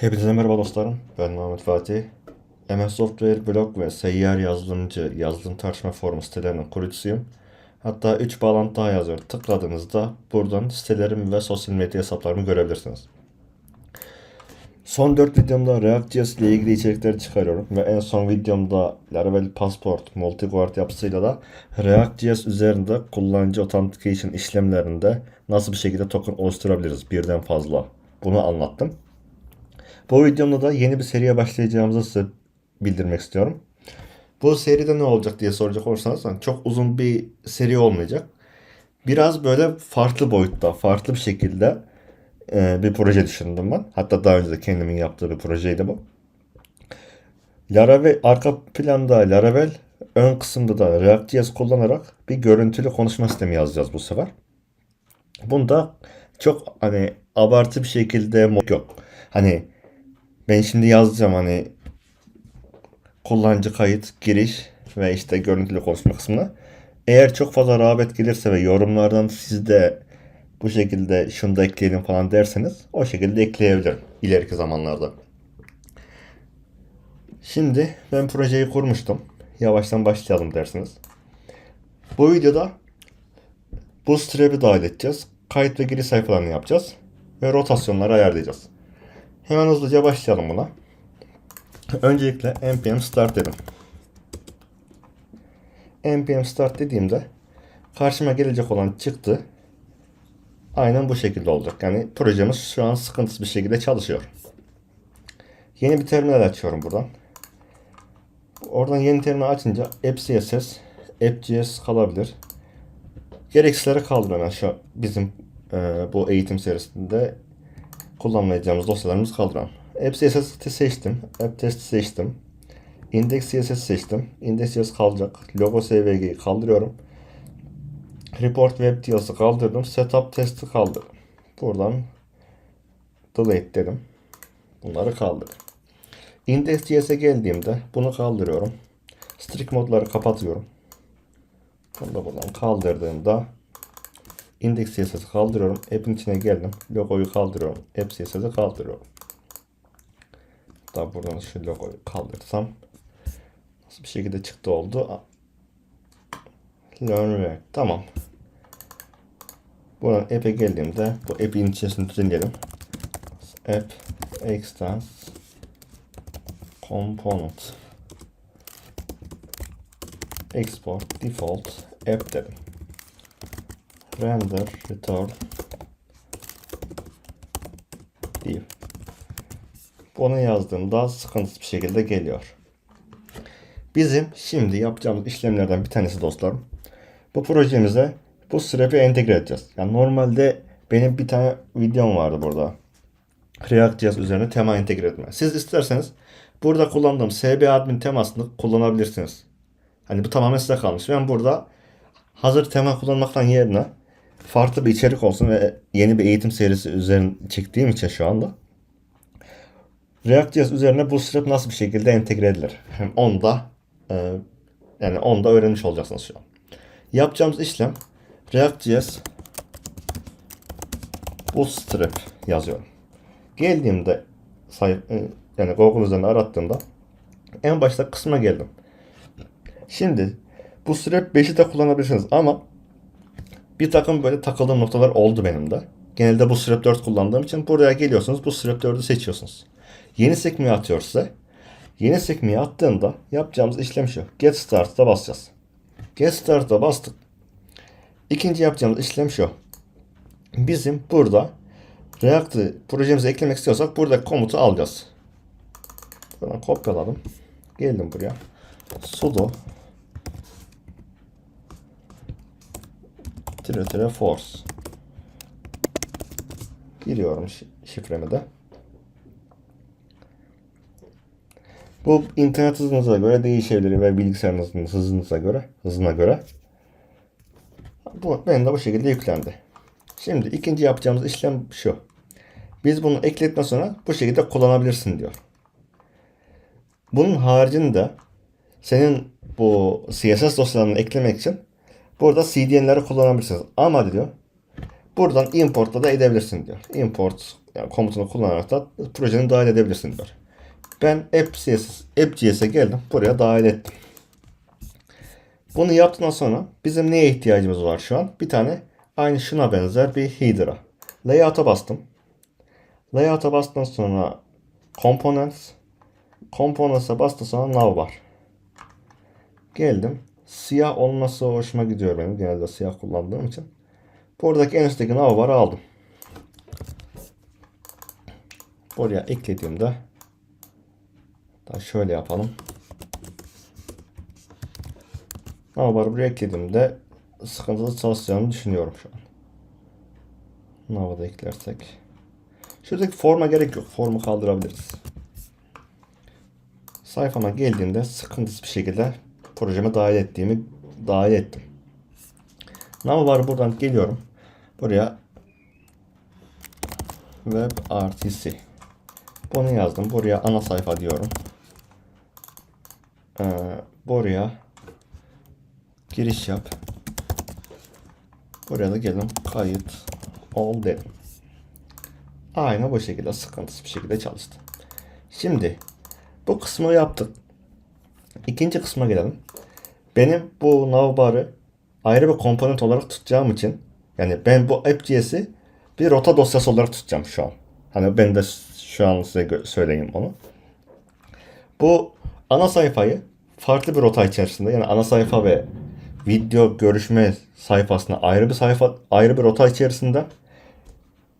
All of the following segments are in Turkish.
Hepinize merhaba dostlarım. Ben Muhammed Fatih. MS Software blog ve seyyar yazılımcı yazılım tartışma forum sitelerinin kurucusuyum. Hatta 3 bağlantı daha yazıyor. Tıkladığınızda buradan sitelerimi ve sosyal medya hesaplarımı görebilirsiniz. Son 4 videomda React.js ile ilgili içerikler çıkarıyorum ve en son videomda Laravel Passport multi-guard yapısıyla da React.js üzerinde kullanıcı authentication işlemlerinde nasıl bir şekilde token oluşturabiliriz birden fazla. Bunu anlattım. Bu videomda da yeni bir seriye başlayacağımızı size bildirmek istiyorum. Bu seride ne olacak diye soracak olursanız çok uzun bir seri olmayacak. Biraz böyle farklı boyutta, farklı bir şekilde e, bir proje düşündüm ben. Hatta daha önce de kendimin yaptığı bir projeydi bu. Laravel, arka planda Laravel, ön kısımda da React.js kullanarak bir görüntülü konuşma sistemi yazacağız bu sefer. Bunda çok hani abartı bir şekilde yok. Hani ben şimdi yazacağım hani kullanıcı kayıt, giriş ve işte görüntülü konuşma kısmına. Eğer çok fazla rağbet gelirse ve yorumlardan siz de bu şekilde şunu da ekleyelim falan derseniz o şekilde ekleyebilirim ileriki zamanlarda. Şimdi ben projeyi kurmuştum. Yavaştan başlayalım dersiniz. Bu videoda Bootstrap'i dahil edeceğiz. Kayıt ve giriş sayfalarını yapacağız. Ve rotasyonları ayarlayacağız. Hemen hızlıca başlayalım buna. Öncelikle npm start dedim. npm start dediğimde karşıma gelecek olan çıktı aynen bu şekilde olacak. Yani projemiz şu an sıkıntısız bir şekilde çalışıyor. Yeni bir terminal açıyorum buradan. Oradan yeni terminal açınca app.css, app.js kalabilir. Gereksizleri kaldırıyorum. Yani şu bizim e, bu eğitim serisinde kullanmayacağımız dosyalarımızı kaldıralım. App CSS'i seçtim. App testi seçtim. Index CSS seçtim. Index CSS kalacak. Logo SVG'yi kaldırıyorum. Report Web Deals'ı kaldırdım. Setup testi kaldırdım. Buradan delete dedim. Bunları kaldır. Index CS'e geldiğimde bunu kaldırıyorum. Strict modları kapatıyorum. Bunu da buradan kaldırdığımda Index CSS'i kaldırıyorum. App'in içine geldim. Logoyu kaldırıyorum. App CSS'i kaldırıyorum. Hatta buradan şu logoyu kaldırsam nasıl bir şekilde çıktı oldu. Learn React. Tamam. Buradan app'e geldiğimde bu app'in içerisinde düzenleyelim. App extends component export default app dedim render return div. Bunu yazdığımda sıkıntısız bir şekilde geliyor. Bizim şimdi yapacağımız işlemlerden bir tanesi dostlarım. Bu projemize bu strap'i entegre edeceğiz. Yani normalde benim bir tane videom vardı burada. React.js üzerine tema entegre etme. Siz isterseniz burada kullandığım SB admin temasını kullanabilirsiniz. Hani bu tamamen size kalmış. Ben burada hazır tema kullanmaktan yerine farklı bir içerik olsun ve yeni bir eğitim serisi üzerine çektiğim için şu anda React.js üzerine Bootstrap nasıl bir şekilde entegre edilir? Hem onu da e, yani onu da öğrenmiş olacaksınız şu an. Yapacağımız işlem React.js Bootstrap yazıyorum. Geldiğimde say, e, yani Google üzerinde arattığımda en başta kısma geldim. Şimdi Bootstrap 5'i de kullanabilirsiniz ama bir takım böyle takıldığım noktalar oldu benim de. Genelde bu Strap 4 kullandığım için buraya geliyorsunuz bu Strap 4'ü seçiyorsunuz. Yeni sekmeyi atıyor size. Yeni sekmeyi attığında yapacağımız işlem şu. Get Start'a basacağız. Get Start'a bastık. İkinci yapacağımız işlem şu. Bizim burada React'ı projemize eklemek istiyorsak burada komutu alacağız. Buradan kopyaladım. Geldim buraya. sudo tire tire force giriyorum şifremi de. Bu internet hızınıza göre değişebilir ve bilgisayarınızın hızınıza göre, hızına göre. Bu benim de bu şekilde yüklendi. Şimdi ikinci yapacağımız işlem şu. Biz bunu ekledikten sonra bu şekilde kullanabilirsin diyor. Bunun haricinde senin bu CSS dosyalarını eklemek için burada CDN'leri kullanabilirsiniz. Ama diyor buradan importla da edebilirsin diyor. Import yani komutunu kullanarak da projeni dahil edebilirsin diyor. Ben app.js, app.js'e geldim. Buraya dahil ettim. Bunu yaptıktan sonra bizim neye ihtiyacımız var şu an? Bir tane aynı şuna benzer bir header'a. Layout'a bastım. Layout'a bastıktan sonra Components. Components'a bastım sonra Nav var. Geldim. Siyah olması hoşuma gidiyor benim. Genelde siyah kullandığım için. Buradaki en üstteki Nav varı aldım. Buraya eklediğimde daha şöyle yapalım. Nav varı buraya eklediğimde sıkıntılı çalışacağını düşünüyorum şu an. Nav'ı da eklersek. Şuradaki forma gerek yok. Formu kaldırabiliriz. Sayfama geldiğinde sıkıntısız bir şekilde projeme dahil ettiğimi dahil ettim. Nav var buradan geliyorum. Buraya WebRTC. Bunu yazdım. Buraya ana sayfa diyorum. Ee, buraya giriş yap. Buraya da gelin kayıt ol dedim. Aynı bu şekilde sıkıntısız bir şekilde çalıştı. Şimdi bu kısmı yaptık. İkinci kısma gelelim. Benim bu navbarı ayrı bir komponent olarak tutacağım için yani ben bu app.js'i bir rota dosyası olarak tutacağım şu an. Hani ben de şu an size söyleyeyim onu. Bu ana sayfayı farklı bir rota içerisinde yani ana sayfa ve video görüşme sayfasına ayrı bir sayfa ayrı bir rota içerisinde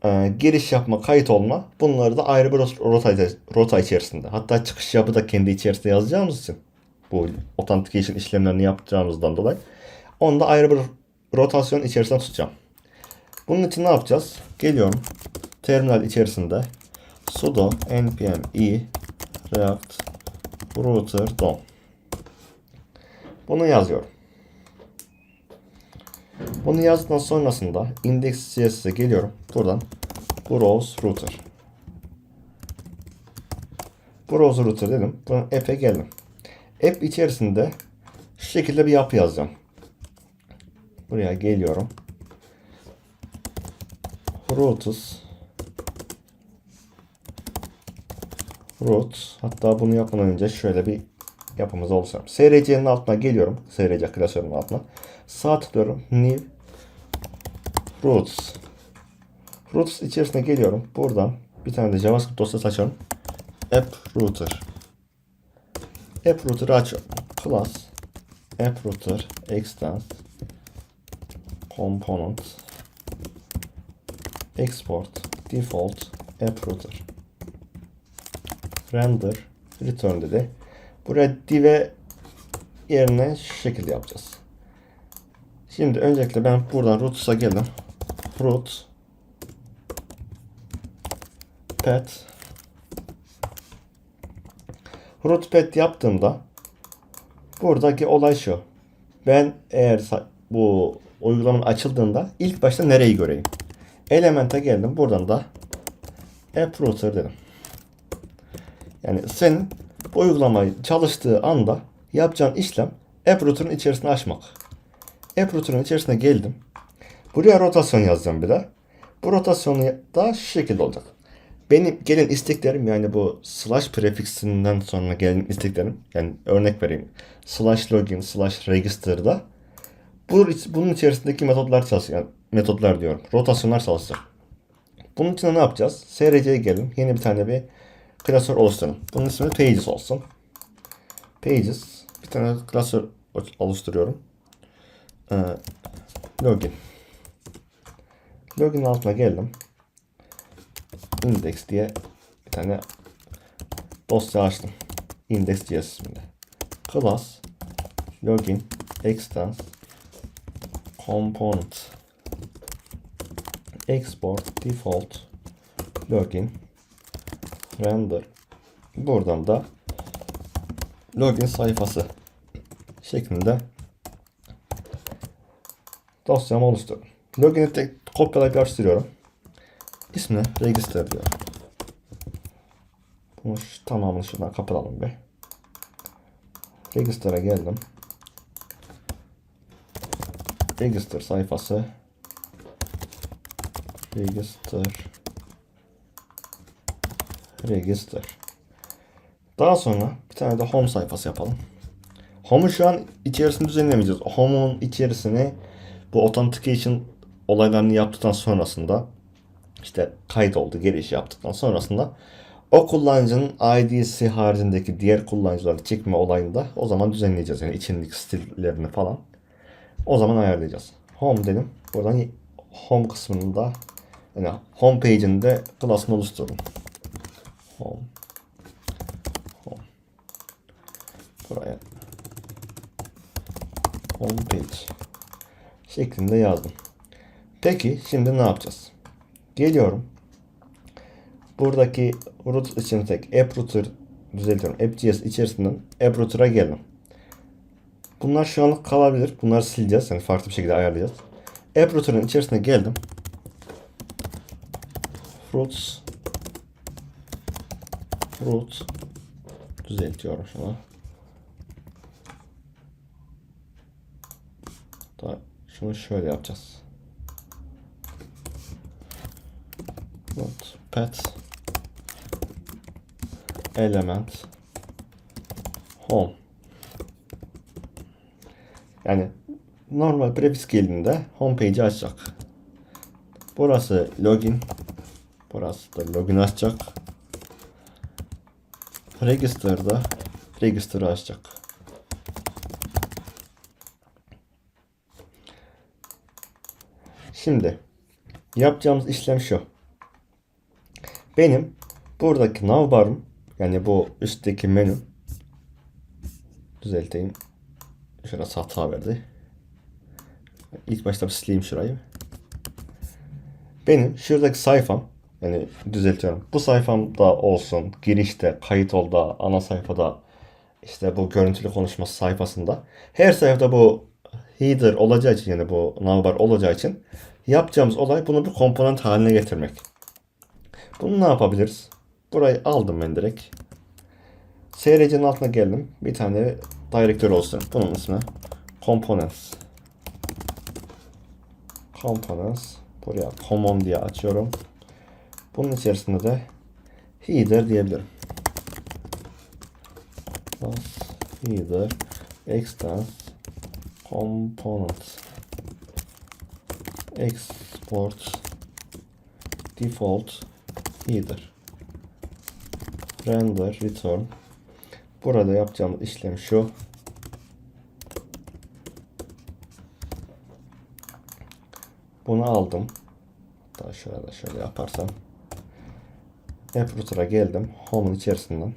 e, giriş yapma, kayıt olma bunları da ayrı bir rota, rota içerisinde. Hatta çıkış yapı da kendi içerisinde yazacağımız için bu authentication işlemlerini yapacağımızdan dolayı onu da ayrı bir rotasyon içerisinde tutacağım. Bunun için ne yapacağız? Geliyorum. Terminal içerisinde sudo npm i react router dom. Bunu yazıyorum. Bunu yazdıktan sonrasında index.cs'e geliyorum. Buradan browse router. Browse router dedim. Buradan app'e geldim. App içerisinde şu şekilde bir yapı yazacağım. Buraya geliyorum. Routes root hatta bunu yapmadan önce şöyle bir yapımız oluşturalım. SRC'nin altına geliyorum. SRC klasörünün altına. Sağ tıklıyorum. New Roots. Roots içerisine geliyorum. Buradan bir tane de JavaScript dosyası açıyorum. App Router. App Router'ı açıyorum. Class App Router Extends Component. Export. Default. App Router. Render. Return dedi. Buraya div'e yerine şu şekilde yapacağız. Şimdi öncelikle ben buradan roots'a geldim. Root. Pet root pet yaptığımda buradaki olay şu. Ben eğer bu uygulamanın açıldığında ilk başta nereyi göreyim? Element'e geldim. Buradan da app router dedim. Yani senin bu uygulamayı çalıştığı anda yapacağın işlem app router'ın içerisine açmak. App router'ın içerisine geldim. Buraya rotasyon yazacağım bir de. Bu rotasyonu da şu şekilde olacak. Benim gelen isteklerim yani bu slash prefixinden sonra gelen isteklerim yani örnek vereyim. Slash login slash register'da bu, bunun içerisindeki metotlar çalışacak. Yani metotlar diyorum. Rotasyonlar çalışacak. Bunun için ne yapacağız? SRC'ye gelin. Yeni bir tane bir klasör oluşturalım. Bunun ismi Pages olsun. Pages. Bir tane klasör oluşturuyorum. Ee, login. Login altına geldim. Index diye bir tane dosya açtım. Index.js isminde. Class login extends component export default login render buradan da login sayfası şeklinde dosyamı oluşturdum. Login'i tek kopyalayıp yapıştırıyorum. İsmine register diyorum. Bunu tamamını şuradan kapatalım bir. Register'a geldim. Register sayfası. Register Register. Daha sonra bir tane de home sayfası yapalım. Home'u şu an içerisini düzenlemeyeceğiz. Home'un içerisini bu authentication olaylarını yaptıktan sonrasında işte kayıt oldu, giriş yaptıktan sonrasında o kullanıcının ID'si haricindeki diğer kullanıcıları çekme olayında o zaman düzenleyeceğiz. Yani içindeki stillerini falan. O zaman ayarlayacağız. Home dedim. Buradan home kısmında yani home page'inde class'ını oluşturun. Home. Home. Buraya home page şeklinde yazdım. Peki şimdi ne yapacağız? Geliyorum. Buradaki root için tek app router düzeltiyorum. App.js içerisinden app router'a geldim. Bunlar şu anlık kalabilir. Bunları sileceğiz. Yani farklı bir şekilde ayarlayacağız. App router'ın içerisine geldim. Fruits root düzeltiyorum şunu. Şunu şöyle yapacağız. Root pet element home yani normal prefix geldiğinde homepage'i açacak. Burası login. Burası da login açacak. Register'da register'ı açacak. Şimdi yapacağımız işlem şu. Benim buradaki navbarım yani bu üstteki menü düzelteyim. Şurası hata verdi. İlk başta bir sileyim şurayı. Benim şuradaki sayfam yani düzeltiyorum. Bu sayfamda olsun, girişte, kayıt olda, ana sayfada, işte bu görüntülü konuşma sayfasında. Her sayfada bu header olacağı için yani bu navbar olacağı için yapacağımız olay bunu bir komponent haline getirmek. Bunu ne yapabiliriz? Burayı aldım ben direkt. SRC'nin altına geldim. Bir tane direktör olsun. Bunun ismi components. Components. Buraya common diye açıyorum. Bunun içerisinde de header diyebilirim. Header extends component export default header render return. Burada yapacağımız işlem şu. Bunu aldım. Hatta şurada şöyle yaparsam. App router'a geldim. Home'un içerisinden.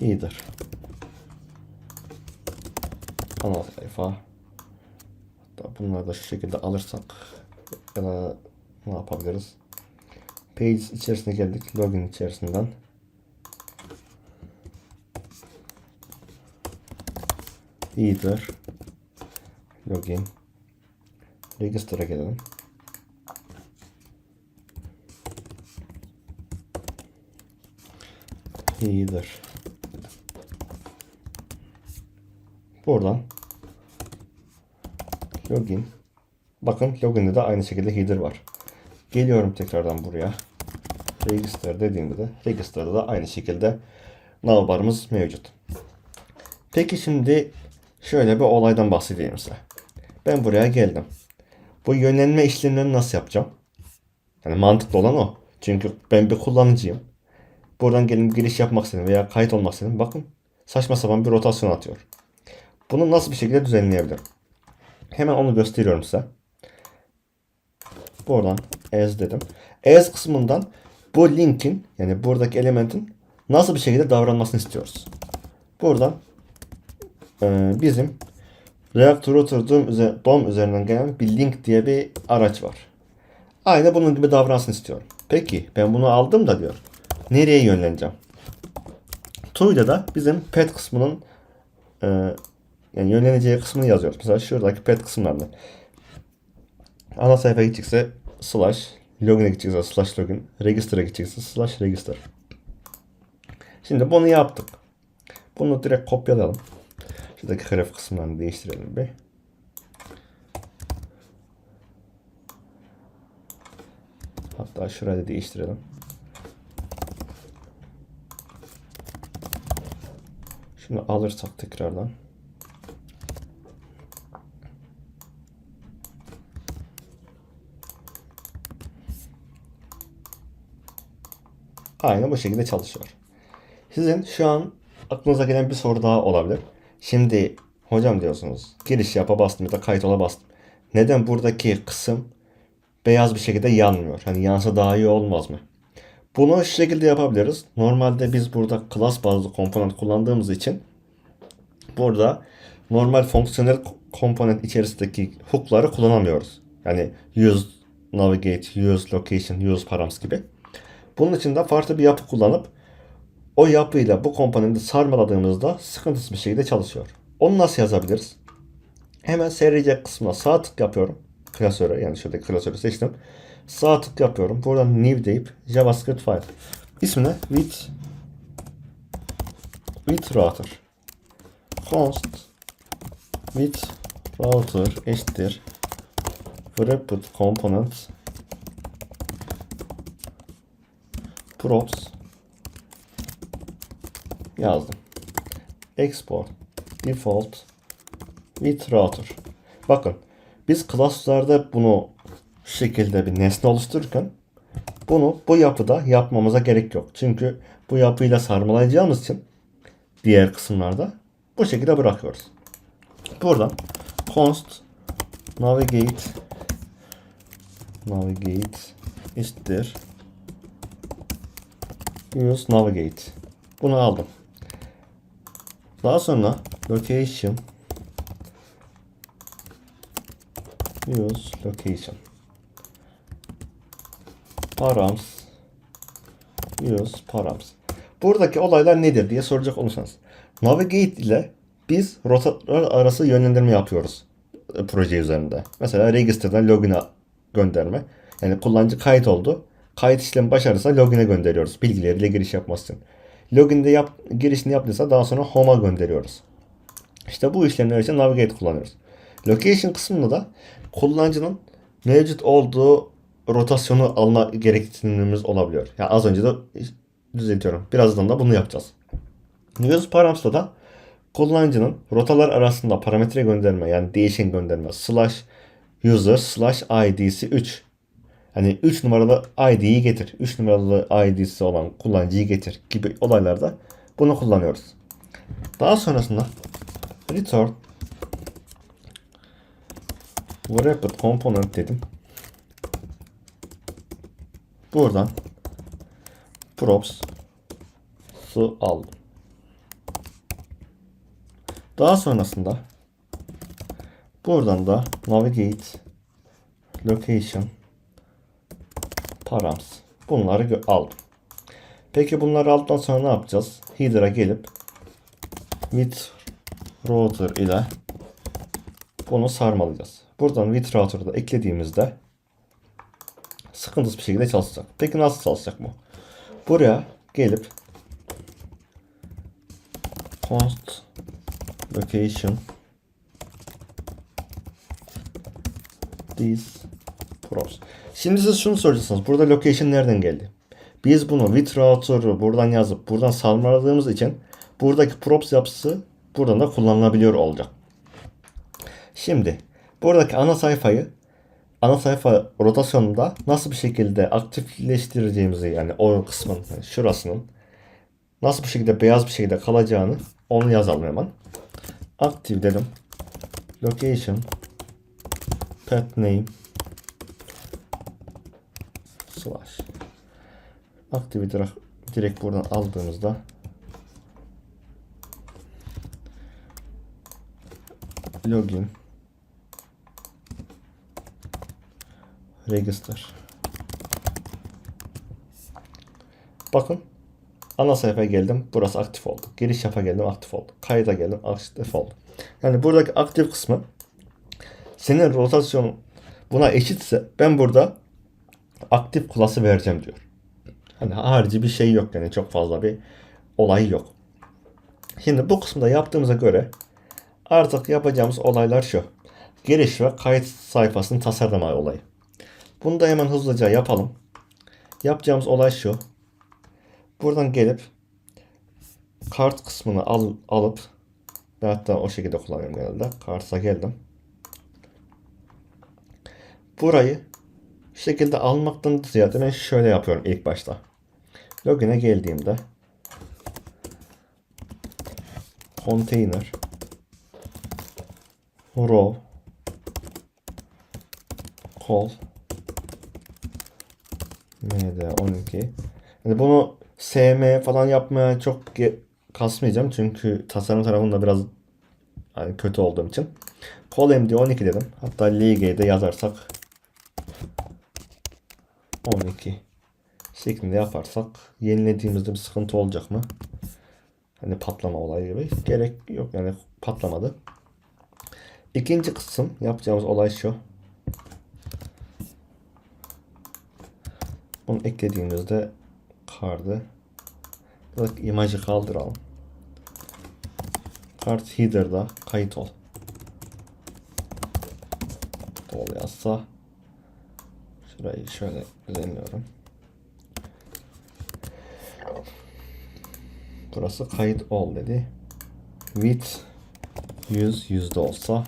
Header ana sayfa hatta bunları da şu şekilde alırsak ya ne yapabiliriz? Page içerisine geldik. Login içerisinden. Header login. Register'a gelelim. Header buradan. Login bakın login'de de aynı şekilde header var geliyorum tekrardan buraya register dediğimde de register'da da aynı şekilde navbarımız mevcut peki şimdi şöyle bir olaydan bahsedeyim size ben buraya geldim bu yönlenme işlemlerini nasıl yapacağım yani mantıklı olan o çünkü ben bir kullanıcıyım buradan gelip giriş yapmak istedim veya kayıt olmak istedim. Bakın saçma sapan bir rotasyon atıyor. Bunu nasıl bir şekilde düzenleyebilirim? Hemen onu gösteriyorum size. Buradan as dedim. As kısmından bu linkin yani buradaki elementin nasıl bir şekilde davranmasını istiyoruz. Buradan e, bizim React Router DOM, DOM üzerinden gelen bir link diye bir araç var. Aynı bunun gibi davransın istiyorum. Peki ben bunu aldım da diyor. Nereye yönleneceğim? To'yla da bizim pet kısmının e, yani yönleneceği kısmını yazıyoruz. Mesela şuradaki pet kısımlarında. Ana sayfaya gidecekse slash login'e gidecekse slash login register'a gidecekse slash register. Şimdi bunu yaptık. Bunu direkt kopyalayalım. Şuradaki href kısımlarını değiştirelim bir. Hatta şurayı da değiştirelim. Şunu alırsak tekrardan. Aynen bu şekilde çalışıyor. Sizin şu an aklınıza gelen bir soru daha olabilir. Şimdi hocam diyorsunuz giriş yapa bastım ya da kayıt ola bastım. Neden buradaki kısım beyaz bir şekilde yanmıyor? Hani yansa daha iyi olmaz mı? Bunu şu şekilde yapabiliriz. Normalde biz burada class bazlı komponent kullandığımız için burada normal fonksiyonel komponent içerisindeki hook'ları kullanamıyoruz. Yani use navigate, use location, use params gibi. Bunun için de farklı bir yapı kullanıp o yapıyla bu komponenti sarmaladığımızda sıkıntısız bir şekilde çalışıyor. Onu nasıl yazabiliriz? Hemen SRC kısmına sağ tık yapıyorum. Klasöre yani şuradaki klasörü seçtim. Sağ tık yapıyorum. Buradan new deyip JavaScript file. İsmine with with router const with router eşittir wrapped component props yazdım. Export default with router. Bakın biz class'larda bunu şekilde bir nesne oluştururken bunu bu yapıda yapmamıza gerek yok. Çünkü bu yapıyla sarmalayacağımız için diğer kısımlarda bu şekilde bırakıyoruz. Buradan const navigate navigate eşittir use navigate. Bunu aldım. Daha sonra location use location params use params. Buradaki olaylar nedir diye soracak olursanız. Navigate ile biz rotalar arası yönlendirme yapıyoruz e, proje üzerinde. Mesela register'dan login'e gönderme. Yani kullanıcı kayıt oldu. Kayıt işlemi başarırsa login'e gönderiyoruz. Bilgileriyle giriş yapması için. Login'de yap, girişini yaptıysa daha sonra home'a gönderiyoruz. İşte bu işlemler için navigate kullanıyoruz. Location kısmında da kullanıcının mevcut olduğu rotasyonu alma gereksinimimiz olabiliyor. Yani az önce de düzeltiyorum. Birazdan da bunu yapacağız. Use params'ta da kullanıcının rotalar arasında parametre gönderme yani değişen gönderme slash user slash id'si 3 hani 3 numaralı ID'yi getir, 3 numaralı ID'si olan kullanıcıyı getir gibi olaylarda bunu kullanıyoruz. Daha sonrasında return wrapped component dedim. Buradan props su aldım. Daha sonrasında buradan da navigate location params. Bunları aldım. Peki bunları aldıktan sonra ne yapacağız? Header'a gelip with router ile bunu sarmalayacağız. Buradan with router'ı da eklediğimizde sıkıntısız bir şekilde çalışacak. Peki nasıl çalışacak bu? Buraya gelip const location these props. Şimdi siz şunu soracaksınız. Burada location nereden geldi? Biz bunu with router'ı buradan yazıp buradan sarmaladığımız için buradaki props yapısı buradan da kullanılabiliyor olacak. Şimdi buradaki ana sayfayı ana sayfa rotasyonunda nasıl bir şekilde aktifleştireceğimizi yani o kısmın yani şurasının nasıl bir şekilde beyaz bir şekilde kalacağını onu yazalım hemen. Aktif dedim. Location path name slash aktivi direkt, direkt buradan aldığımızda login register. Bakın ana sayfaya geldim burası aktif oldu. Giriş yapa geldim aktif oldu. Kayda geldim aktif oldu. Yani buradaki aktif kısmı senin rotasyon buna eşitse ben burada aktif klası vereceğim diyor. Hani harici bir şey yok yani çok fazla bir olay yok. Şimdi bu kısımda yaptığımıza göre artık yapacağımız olaylar şu. Giriş ve kayıt sayfasını tasarlama olayı. Bunu da hemen hızlıca yapalım. Yapacağımız olay şu. Buradan gelip kart kısmını al, alıp ben hatta o şekilde kullanıyorum genelde. Kart'a geldim. Burayı şu şekilde almaktan ziyade ben şöyle yapıyorum ilk başta. Login'e geldiğimde container row call md12 yani bunu sm falan yapmaya çok kasmayacağım çünkü tasarım tarafında biraz yani kötü olduğum için. Call md12 dedim. Hatta lg'de yazarsak 12 şeklinde yaparsak yenilediğimizde bir sıkıntı olacak mı? Hani patlama olayı gibi. Gerek yok yani patlamadı. İkinci kısım yapacağımız olay şu. Bunu eklediğimizde kardı buradaki imajı kaldıralım. Kart header'da kayıt ol. Ol yazsa şurayı şöyle düzenliyorum. Burası kayıt ol dedi. Width 100 yüzde olsa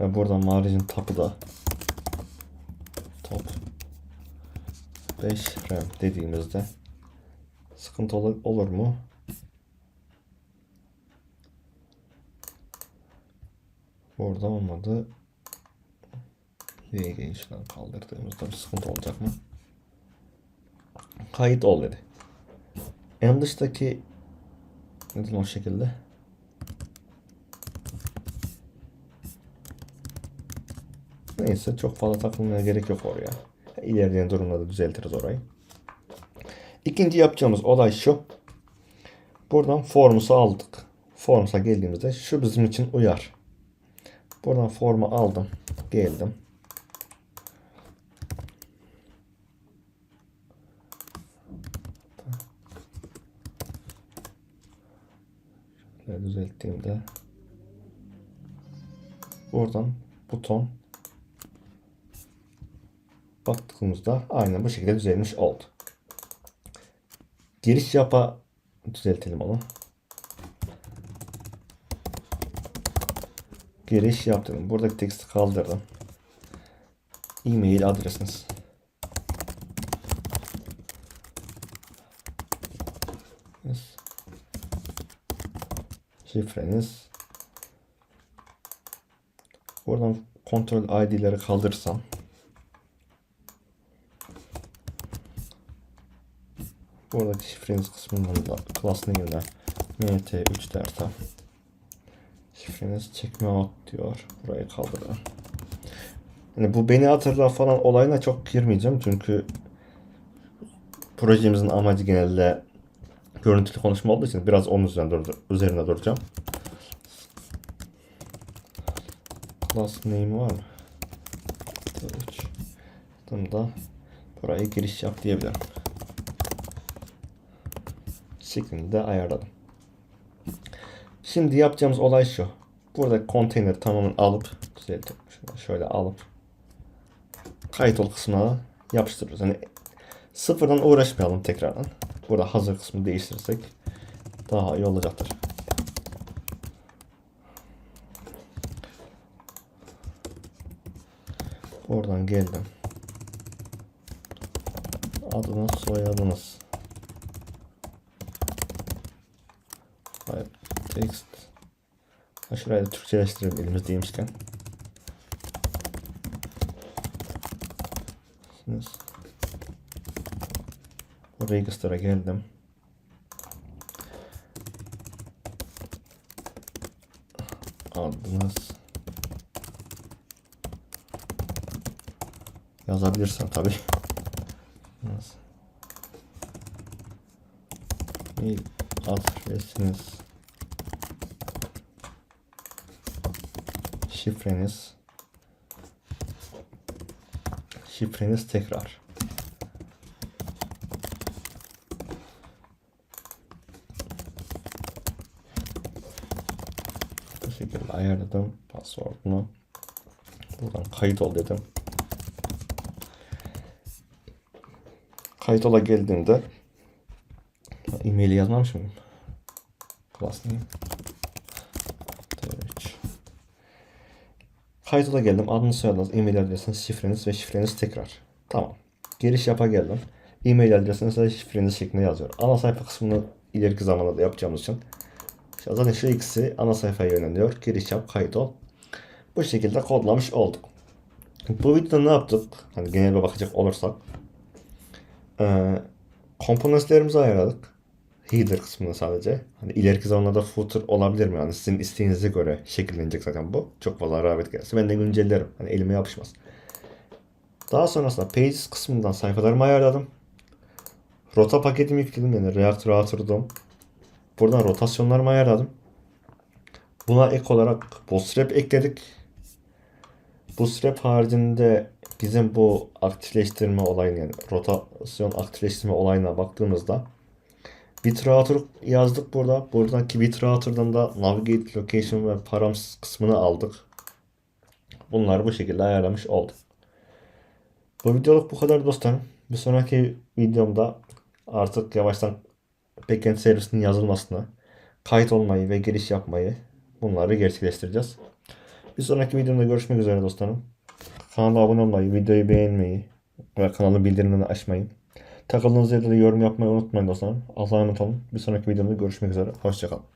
ve burada margin tapı da top 5 RAM dediğimizde sıkıntı olur, olur mu? Burada olmadı. VG'yi şuradan kaldırdığımızda bir sıkıntı olacak mı? Kayıt ol dedi. En dıştaki neden o şekilde? Neyse çok fazla takılmaya gerek yok oraya. İlerleyen durumlarda düzeltiriz orayı. İkinci yapacağımız olay şu. Buradan formumuzu aldık. Formsa geldiğimizde şu bizim için uyar. Buradan formu aldım. Geldim. Şöyle düzelttiğimde buradan buton baktığımızda aynen bu şekilde düzelmiş oldu. Giriş yapa düzeltelim onu. Giriş yaptım. Buradaki teksti kaldırdım. E-mail adresiniz. Şifreniz. Buradan kontrol ID'leri kaldırsam. Buradaki şifreniz kısmından da class name'ine mt3 dersem. Şifreniz check me out diyor. Burayı kaldırın. Yani bu beni hatırlar falan olayına çok girmeyeceğim çünkü projemizin amacı genelde görüntülü konuşma olduğu için biraz onun üzerinde, üzerinde duracağım. Class name var mı? 3. Bunda buraya giriş yap diyebilirim. Şeklinde ayarladım. Şimdi yapacağımız olay şu. Burada konteyner tamamen alıp düzeltip şöyle alıp kayıt ol kısmına yapıştırıyoruz. Yani sıfırdan uğraşmayalım tekrardan. Burada hazır kısmı değiştirirsek daha iyi olacaktır. Oradan geldim. Adınız, soyadınız. Hayır, text. Ha, şurayı da Türkçeleştirelim elimizdeymişken. Şimdi bu register'a geldim. Adınız yazabilirsen tabi. Yaz. Mail adresiniz şifreniz. Şifreniz tekrar. Bu şekilde ayarladım. Password'unu. Buradan kayıt ol dedim Kayıt ola geldiğinde e-maili yazmamış mıyım? Class name. T3. Kayıt ola geldim. Adınız, soyadınız, e-mail adresiniz, şifreniz ve şifreniz tekrar. Tamam. Giriş yapa geldim. E-mail adresiniz ve şifreniz şeklinde yazıyor. Ana sayfa kısmını ileriki zamanda da yapacağımız için zaten şu ikisi ana sayfaya yöneliyor. Giriş yap, kayıt ol. Bu şekilde kodlamış olduk. Bu videoda ne yaptık? Hani genel bir bakacak olursak. Ee, komponentlerimizi ayarladık. Header kısmında sadece. Hani ileriki zamanlarda footer olabilir mi? Yani sizin isteğinize göre şekillenecek zaten bu. Çok fazla rağbet gelirse ben de güncellerim. Hani elime yapışmaz. Daha sonrasında pages kısmından sayfalarımı ayarladım. Rota paketimi yükledim yani Reactor'a oturdum. Buradan rotasyonlarımı ayarladım. Buna ek olarak Bootstrap ekledik. Bootstrap haricinde bizim bu aktifleştirme olayını yani rotasyon aktifleştirme olayına baktığımızda Bitrouter yazdık burada. Buradaki Bitrouter'dan da Navigate Location ve Params kısmını aldık. Bunları bu şekilde ayarlamış olduk. Bu videoluk bu kadar dostlarım. Bir sonraki videomda artık yavaştan backend servisinin yazılmasını, kayıt olmayı ve giriş yapmayı bunları gerçekleştireceğiz. Bir sonraki videomda görüşmek üzere dostlarım. Kanala abone olmayı, videoyu beğenmeyi ve kanalın bildirimlerini açmayı. Takıldığınız yerde de yorum yapmayı unutmayın dostlarım. Allah'a emanet olun. Bir sonraki videomda görüşmek üzere. Hoşçakalın.